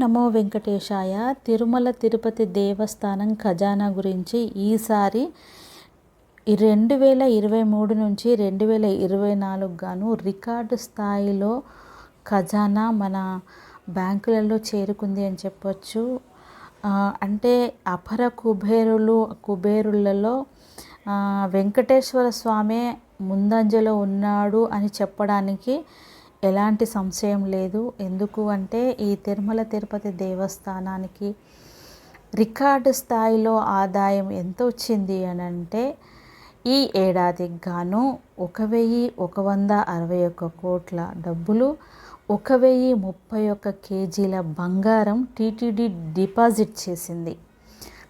నమో వెంకటేశాయ తిరుమల తిరుపతి దేవస్థానం ఖజానా గురించి ఈసారి రెండు వేల ఇరవై మూడు నుంచి రెండు వేల ఇరవై నాలుగు గాను రికార్డు స్థాయిలో ఖజానా మన బ్యాంకులలో చేరుకుంది అని చెప్పొచ్చు. అంటే అపర కుబేరులు కుబేరులలో వెంకటేశ్వర స్వామి ముందంజలో ఉన్నాడు అని చెప్పడానికి ఎలాంటి సంశయం లేదు. ఎందుకు అంటే ఈ తిరుమల తిరుపతి దేవస్థానానికి రికార్డు స్థాయిలో ఆదాయం ఎంత వచ్చింది అని అంటే ఈ ఏడాదికి గాను ఒక వెయ్యి ఒక వంద అరవై ఒక్క కోట్ల డబ్బులు ఒక వెయ్యి ముప్పై ఒక్క కేజీల బంగారం టీటీడీ డిపాజిట్ చేసింది.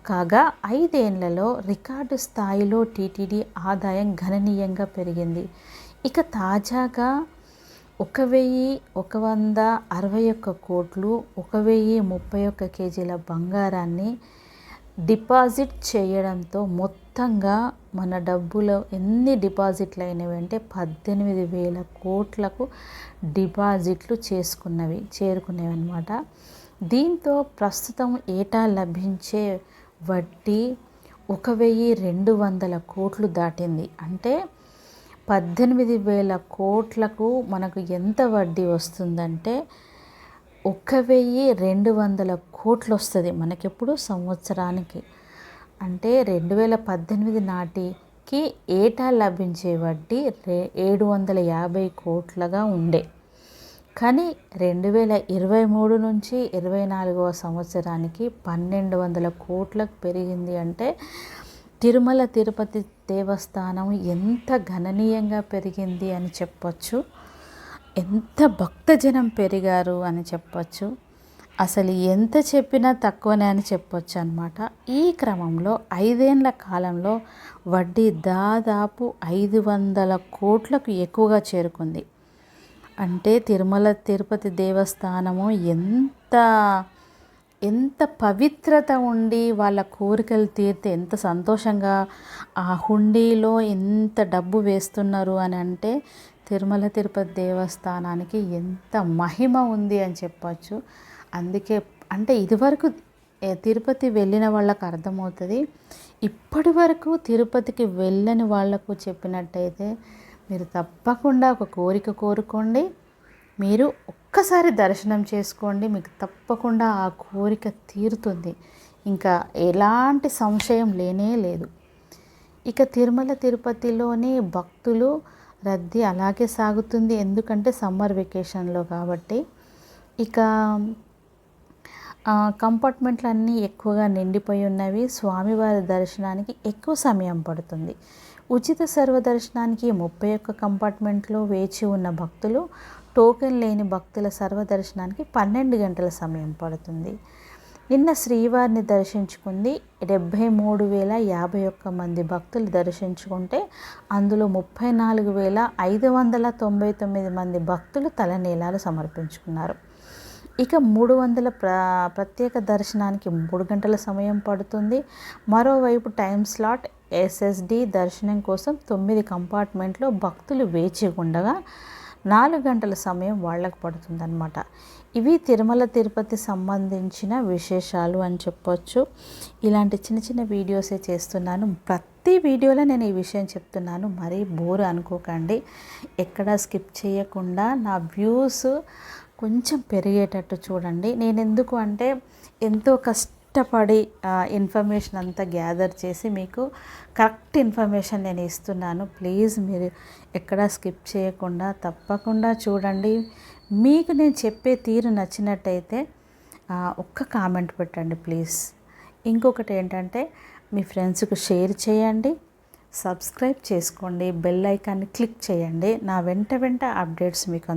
కాగా ఐదేళ్ళలో రికార్డు స్థాయిలో టీటీడీ ఆదాయం గణనీయంగా పెరిగింది. ఇక తాజాగా ఒక వెయ్యి ఒక వంద అరవై ఒక్క కోట్లు ఒక వెయ్యి ముప్పై ఒక్క కేజీల బంగారాన్ని డిపాజిట్ చేయడంతో మొత్తంగా మన డబ్బులో ఎన్ని డిపాజిట్లు అయినవి అంటే పద్దెనిమిది వేల కోట్లకు డిపాజిట్లు చేసుకున్నవి చేరుకునేవి అనమాట దీంతో ప్రస్తుతం ఏటా లభించే వడ్డీ ఒక వెయ్యి రెండు వందల కోట్లు దాటింది. అంటే పద్దెనిమిది వేల కోట్లకు మనకు ఎంత వడ్డీ వస్తుందంటే ఒక వెయ్యి రెండు వందల కోట్లు వస్తుంది మనకెప్పుడు సంవత్సరానికి. అంటే రెండు వేల పద్దెనిమిది నాటికి ఏటా లభించే వడ్డీ రే ఏడు వందల యాభై కోట్లగా ఉండే. కానీ రెండు వేల ఇరవై మూడు నుంచి ఇరవై నాలుగవ సంవత్సరానికి పన్నెండు వందల కోట్లకు పెరిగింది అంటే తిరుమల తిరుపతి దేవస్థానం ఎంత గణనీయంగా పెరిగింది అని చెప్పొచ్చు. ఎంత భక్తజనం పెరిగారు అని చెప్పొచ్చు. అసలు ఎంత చెప్పినా తక్కువనే అని చెప్పొచ్చు అనమాట ఈ క్రమంలో ఐదేండ్ల కాలంలో వడ్డీ దాదాపు ఐదు వందల కోట్లకు ఎక్కువగా చేరుకుంది. అంటే తిరుమల తిరుపతి దేవస్థానము ఎంత ఎంత పవిత్రత ఉండి వాళ్ళ కోరికలు తీరితే ఎంత సంతోషంగా ఆ హుండీలో ఎంత డబ్బు వేస్తున్నారు అని అంటే తిరుమల తిరుపతి దేవస్థానానికి ఎంత మహిమ ఉంది అని చెప్పచ్చు. అందుకే అంటే ఇదివరకు తిరుపతి వెళ్ళిన వాళ్ళకు అర్థమవుతుంది. ఇప్పటి వరకు తిరుపతికి వెళ్ళని వాళ్ళకు చెప్పినట్టయితే మీరు తప్పకుండా ఒక కోరిక కోరుకోండి. మీరు ఒక్కసారి దర్శనం చేసుకోండి మీకు తప్పకుండా ఆ కోరిక తీరుతుంది. ఇంకా ఎలాంటి సంశయం లేనే లేదు. ఇక తిరుమల తిరుపతిలోని భక్తులు రద్దీ అలాగే సాగుతుంది. ఎందుకంటే సమ్మర్ వెకేషన్లో కాబట్టి. ఇక కంపార్ట్మెంట్లు అన్నీ ఎక్కువగా నిండిపోయి ఉన్నవి. స్వామివారి దర్శనానికి ఎక్కువ సమయం పడుతుంది. ఉచిత సర్వదర్శనానికి ముప్పై ఒక్క కంపార్ట్మెంట్లో వేచి ఉన్న భక్తులు టోకెన్ లేని భక్తుల సర్వదర్శనానికి పన్నెండు గంటల సమయం పడుతుంది. నిన్న శ్రీవారిని దర్శించుకుంది డెబ్భై మూడు వేల యాభై ఒక్క మంది భక్తులు దర్శించుకుంటే అందులో ముప్పై నాలుగు వేల ఐదు వందల తొంభై తొమ్మిది మంది భక్తులు తలనీలాలు సమర్పించుకున్నారు. ఇక మూడు వందల ప్ర ప్రత్యేక దర్శనానికి మూడు గంటల సమయం పడుతుంది. మరోవైపు టైం స్లాట్ ఎస్ఎస్డి దర్శనం కోసం తొమ్మిది కంపార్ట్మెంట్లో భక్తులు వేచి ఉండగా నాలుగు గంటల సమయం వాళ్ళకు పడుతుందన్నమాట. ఇవి తిరుమల తిరుపతి సంబంధించిన విశేషాలు అని చెప్పొచ్చు. ఇలాంటి చిన్న చిన్న వీడియోసే చేస్తున్నాను. ప్రతి వీడియోలో నేను ఈ విషయం చెప్తున్నాను. మరీ బోర్ అనుకోకండి. ఎక్కడా స్కిప్ చేయకుండా నా వ్యూస్ కొంచెం పెరిగేటట్టు చూడండి. నేను ఎందుకు అంటే ఎంతో కష్ట కష్టపడి ఇన్ఫర్మేషన్ అంతా గ్యాదర్ చేసి మీకు కరెక్ట్ ఇన్ఫర్మేషన్ నేను ఇస్తున్నాను. ప్లీజ్ మీరు ఎక్కడా స్కిప్ చేయకుండా తప్పకుండా చూడండి. మీకు నేను చెప్పే తీరు నచ్చినట్టయితే ఒక్క కామెంట్ పెట్టండి ప్లీజ్ ఇంకొకటి ఏంటంటే మీ ఫ్రెండ్స్కి షేర్ చేయండి. సబ్స్క్రైబ్ చేసుకోండి. బెల్ ఐకాన్ని క్లిక్ చేయండి. నా వెంట వెంట అప్డేట్స్ మీకు